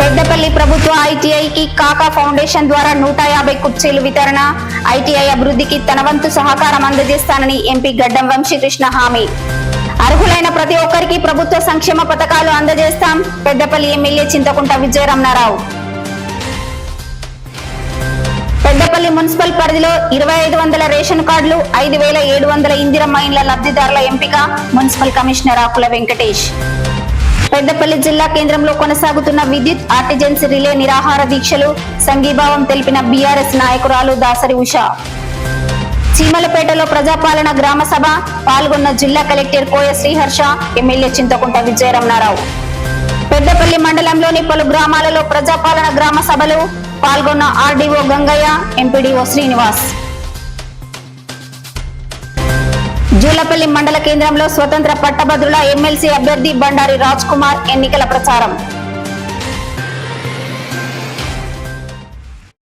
పెద్దపల్లి ప్రభుత్వ ఐటీఐకి కాకా ఫౌండేషన్ ద్వారా నూట యాభై కుర్చీలు వితరణ ఐటీఐ అభివృద్ధికి తన వంతు సహకారం అందజేస్తానని ఎంపీ గడ్డం వంశీకృష్ణ హామీ. అర్హులైన ప్రతి ఒక్కరికి ప్రభుత్వ సంక్షేమ పథకాలు అందజేస్తాం పెద్దపల్లి ఎమ్మెల్యే చింతకుంట విజయరమణారావు. పెద్దపల్లి మున్సిపల్ పరిధిలో ఇరవై ఐదు వందల రేషన్ కార్డులు ఐదు వేల ఏడు వందల ఇందిరమ్మ ఇండ్ల లబ్ధిదారుల ఎంపిక మున్సిపల్ కమిషనర్ ఆకుల వెంకటేష్. పెద్దపల్లి జిల్లా కేంద్రంలో కొనసాగుతున్న విద్యుత్ ఆర్టిజెన్స్ రిలే నిరాహార దీక్షలు సంఘీభావం తెలిపిన బీఆర్ఎస్ నాయకురాలు దాసరి ఉష. చీమలపేటలో ప్రజాపాలన గ్రామ సభ పాల్గొన్న జిల్లా కలెక్టర్ కోయ శ్రీహర్ష ఎమ్మెల్యే చింతకుంట విజయరమణారావు. పెద్దపల్లి మండలంలోని పలు గ్రామాలలో ప్రజాపాలన గ్రామ సభలు పాల్గొన్న ఆర్డీఓ గంగయ్య ఎంపీడీఓ శ్రీనివాస్. జూలపల్లి మండల కేంద్రంలో స్వతంత్ర పట్టభద్రుల ఎమ్మెల్సీ అభ్యర్థి బండారి రాజ్ కుమార్ ఎన్నికల ప్రచారం.